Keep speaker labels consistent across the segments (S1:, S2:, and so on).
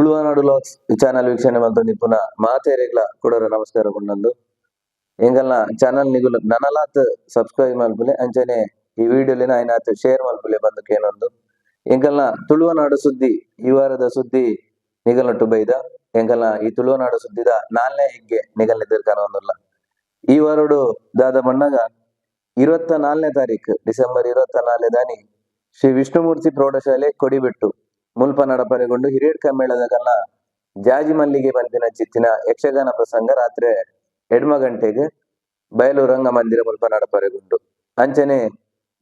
S1: ತುಳುವನಾಡು LOX channel ವೀಕ್ಷಣೆ ಬಂತು ಪುನ ಮಾತೇರೆಗ್ಲ ಕೊಡೋರ ನಮಸ್ಕಾರ ಕೊಂಡಂದು ಎಂಗಲ್ನ ಚಾನಲ್ ನಿಗುಲು ನನಲಾತ್ ಸಬ್ಸ್ಕ್ರೈಬ್ ಮಲ್ಪುಲೆ ಅಂಚನೆ ಈ ವಿಡಿಯೋಲಿನ ಐನಾತ್ ಶೇರ್ ಮಲ್ಪುಲೆ ಬಂದು ಕೇನೊಂದು ಎಂಗಲ್ನ ತುಳುವನಾಡು ಸುದ್ದಿ ಈ ವಾರದ ಸುದ್ದಿ ನಿಗಲ್ನಟ್ಟು ಬೈದ, ಎಂಗಲ್ನ ಈ ತುಳುವನಾಡು ಸುದ್ದಿದ ನಾಲ್ನೇ ಹೆಗ್ಗೆ ನಿಗಲ್ ಎದುರ್ಕಾನೊಂದುಲ್ಲ ಈ ವಾರಡು ದಾದ ಬಣ್ಣಗ ಇರುವತ್ತ ನಾಲ್ನೇ ತಾರೀಕು ಡಿಸೆಂಬರ್ ಇರುವತ್ತ ನಾಲ್ನೇ ದಾನಿ ಶ್ರೀ ವಿಷ್ಣುಮೂರ್ತಿ ಪ್ರೌಢಶಾಲೆ ಕೊಡಿಬೆಟ್ಟು ಮುಲ್ಪ ನಡಪರೆಗೊಂಡು ಹಿರಿಯಡ್ ಕಮ್ಮೇಳದಗಲ್ಲ ಜಾಜಿ ಮಲ್ಲಿಗೆ ಬಂದಿನ ಚಿತ್ತಿನ ಯಕ್ಷಗಾನ ಪ್ರಸಂಗ ರಾತ್ರಿ ಎಡ್ಮ ಗಂಟೆಗೆ ಬಯಲು ರಂಗ ಮಂದಿರ ಮುಲ್ಪ ನಡಪರೆಗೊಂಡು ಅಂಚನೆ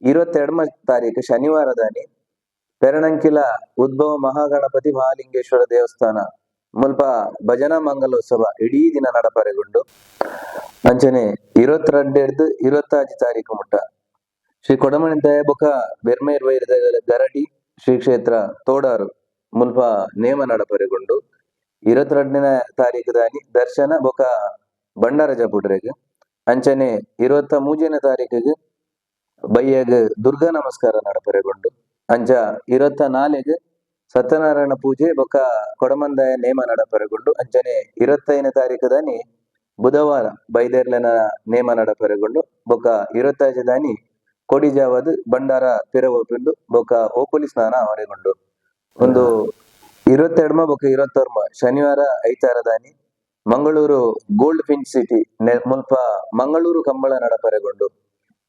S1: ಇರುವತ್ತೆರಡ್ಮ ತಾರೀಕು ಶನಿವಾರ ದಾನಿ ಪೆರಣಂಕಿಲ ಉದ್ಭವ ಮಹಾಗಣಪತಿ ಮಹಾಲಿಂಗೇಶ್ವರ ದೇವಸ್ಥಾನ ಮುಲ್ಪ ಭಜನಾ ಮಂಗಲೋತ್ಸವ ಇಡೀ ದಿನ ನಡಪರೆಗೊಂಡು ಅಂಚನೆ ಇರುವತ್ತೆರಡು ಇರುವತ್ತಾಜಿ ತಾರೀಕು ಮುಟ್ಟ. ಶ್ರೀ ಕೊಡಮಣಿ ದಯಬುಕ ಬೆರ್ಮೇರ್ ವೈರದ ಗರಡಿ ಶ್ರೀ ಕ್ಷೇತ್ರ ತೋಡಾರು ಮುಲ್ಪ ನೇಮ ನಡಪರೆಗೊಂಡು ಇರತ್ರಡ್ನ ತಾರೀಕು ದಾನಿ ದರ್ಶನ ಬೊಕ ಬಂಡಾರ ಜಪುಡ್ರೆಗ್ ಅಂಚನೆ ಇರುವತ್ತ ಮೂಜಿನ ತಾರೀಕಿಗೆ ಬಯ್ಯಗ್ ದುರ್ಗಾ ನಮಸ್ಕಾರ ನಡಪರೆಗೊಂಡು, ಅಂಚ ಇರುವತ್ತ ನಾಲೆಗ್ ಸತ್ಯನಾರಾಯಣ ಪೂಜೆ ಬೊಕ ಕೊಡಮಂದಾಯ ನೇಮ ನಡಪರೆಗೊಂಡು, ಅಂಚನೆ ಇರುವತ್ತೈದನೇ ತಾರೀಕು ದಾನಿ ಬುಧವಾರ ಬೈದೇರ್ಲೆನ ನೇಮ ನಡಪರೆಗೊಂಡು ಬೊಕ ಇರುವತ್ತೈದು ದಾನಿ ಕೊಡಿಜಾವದ್ ಭಂಡಾರ ಪಿರವೊಪಿಂಡು ಬೊಕ ಓಕುಲಿ ಸ್ನಾನ ಅವರೆಗೊಂಡು ಒಂದು ಇರತ್ತೆರಡ್ಮ ಬೊಕ ಇರತ್ತೋರ್ಮ ಶನಿವಾರ ಐತಾರ ದಾನಿ ಮಂಗಳೂರು ಗೋಲ್ಡ್ ಫಿಂಚ್ ಸಿಟಿ ಮುಲ್ಪ ಮಂಗಳೂರು ಕಂಬಳ ನಡಪರೆಗೊಂಡು.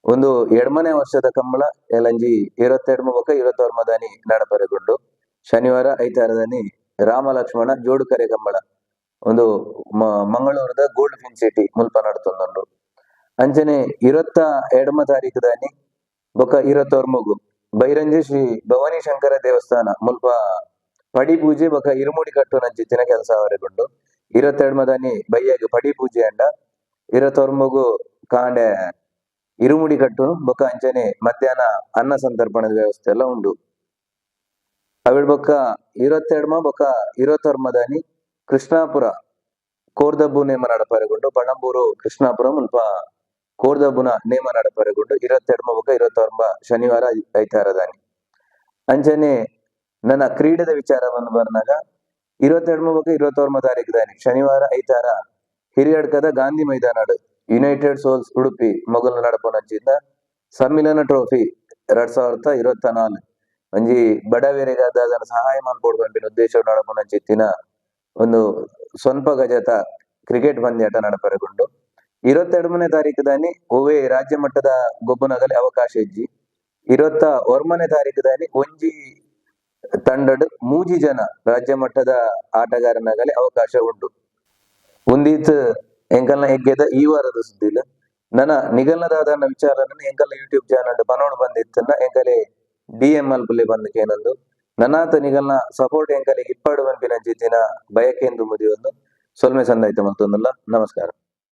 S1: ಒಂದು ಎಡ್ಮನೆ ವರ್ಷದ ಕಂಬಳ ಎಲಂಜಿ ಇರತ್ತೆರಡ್ಮ ಬೊಕ ಇರತ್ತೋರ್ಮ ದಾನಿ ನಡಪರೆಗೊಂಡು. ಶನಿವಾರ ಐತಾರ ದಾನಿ ರಾಮ ಲಕ್ಷ್ಮಣ ಜೋಡುಕರೆ ಕಂಬಳ. ಒಂದು ಮಂಗಳೂರದ ಗೋಲ್ಡ್ ಫಿನ್ ಸಿಟಿ ಮುಲ್ಪ ನಡ್ತೊಂದುಂಡು. ಅಂಚನೆ ಇರತ್ತ ಎಡಮ ತಾರೀಕು ದಾನಿ ಬೊಕ ಇರುವತ್ತೊರ್ಮಗು ಬೈರಂಜಿ ಶ್ರೀ ಭವಾನಿ ಶಂಕರ ದೇವಸ್ಥಾನ, ಮುಲ್ಪ ಪಡಿ ಪೂಜೆ ಬೊಕ ಇರುಮುಡಿ ಕಟ್ಟು ನಂಚಿತ್ತಿನ ಕೆಲಸ ಅವರೆಗೊಂಡು ಇರತ್ತೆರಡು ಮದಾನಿ ಬೈಯಾಗ ಪಡಿ ಪೂಜೆ ಅಂಡ. ಇರುವತ್ತೊರ್ಮಗು ಕಾಂಡೆ ಇರುಮುಡಿ ಕಟ್ಟು, ಬೊಕ ಅಂಚನೆ ಮಧ್ಯಾಹ್ನ ಅನ್ನ ಸಂತರ್ಪಣದ ವ್ಯವಸ್ಥೆ ಎಲ್ಲ ಉಂಡು. ಅವಿಡ್ ಬೊಕ್ಕ ಇರುವತ್ತೆರಡ್ಮ ಬೊಕ ಇರುವತ್ತೊರ್ಮ ಮದಾನಿ ಕೃಷ್ಣಾಪುರ, ಕೋರ್ದಬ್ಬು ನೇಮ ನಡಪರೆಗೊಂಡು, ಪಣಂಬೂರು ಕೃಷ್ಣಾಪುರ ಮುಲ್ಪ ಕೋರ್ದಬ್ಬುನ ನೇಮ ನಡಪರೆಗೊಂಡು ಇರತ್ತೆರಡು ಬೊಕ ಇರುವತ್ತೊರ್ಮ ಶನಿವಾರ ಐತಾರದಾನಿ ಐತಾರ ದಾನಿ ಅಂಚನೆ ನನ್ನ ಕ್ರೀಡೆದ ವಿಚಾರವನ್ನು ಬಂದಾಗ ಬರ್ನಾಗ ಇರುವತ್ತೆರಡ್ಮ ಬೊಕ ಇರುವತ್ತೊರ್ಮ ತಾರೀಕು ದಾನಿ. ಶನಿವಾರ ಐತಾರ ಹಿರಿಯಡ್ಕದ ಗಾಂಧಿ ಮೈದಾನಡ್ ಯುನೈಟೆಡ್ ಸೋಲ್ಸ್ ಉಡುಪಿ ಮೊಘಲ್ ನಡಪುನಂಚಿಂದ ಸಮ್ಮಿಲನ ಟ್ರೋಫಿ ಎರಡ್ ಸಾವಿರದ ಇರುವತ್ತ ನಾಲ್ಕು ಒಂಜಿ ಬಡವೇರಿಗಾದ ಅದನ್ನು ಸಹಾಯ ಮಾಡ್ಕೊಡ್ಕೊಂಡು ಉದ್ದೇಶ ನಡಪುನಂಚಿತ್ತಿನ ಒಂದು ಸ್ವಲ್ಪ ಗಜತ ಕ್ರಿಕೆಟ್ ಪಂದ್ಯಾಟ ನಡಪರೆಗೊಂಡು ಇರುವತ್ತೆರಡನೇ ತಾರೀಕು ದಾನಿ ಒವೆ ರಾಜ್ಯ ಮಟ್ಟದ ಗೊಬ್ಬುನಗಲಿ ಅವಕಾಶ ಇಜ್ಜಿ ಇರತ್ತ ಒರ್ಮನೆ ತಾರೀಕು ದಾನಿ ಒಂಜಿ ತಂಡಡ್ ಮೂಜಿ ಜನ ರಾಜ್ಯ ಮಟ್ಟದ ಆಟಗಾರನಾಗಲಿ ಅವಕಾಶ ಉಂಟು. ಉಂದೀತ್ ಎಂಕಲ್ನ ಹೆಗ್ಗೆದ ಈ ವಾರದ ಸುದ್ದಿಲ್, ನನ್ನ ನಿಗಲ್ನದಾದ ವಿಚಾರನ ಎಂಕಲ್ನ ಯೂಟ್ಯೂಬ್ ಚಾನಲ್ ಬನೋಡ್ ಬಂದಿತ್ತನ್ನ ಎಂಕಲೆ ಡಿ ಎಂ ಎಲ್ ಪುಲ್ಲೆ ಬಂದಕೇನಂದು ನನ್ನಾತ ನಿಗಲ್ನ ಸಪೋರ್ಟ್ ಎಂಕಲೆ ಇಪ್ಪಾಡು ಜಿತ್ತಿನ ಬಯಕೆಂದು ಎಂದು ಮುದಿಯೊಂದು. ಸೊಲ್ಮೆ ಸಂದಾಯ್ತು ಮತ್ತೊಂದಲ್ಲ. ನಮಸ್ಕಾರ.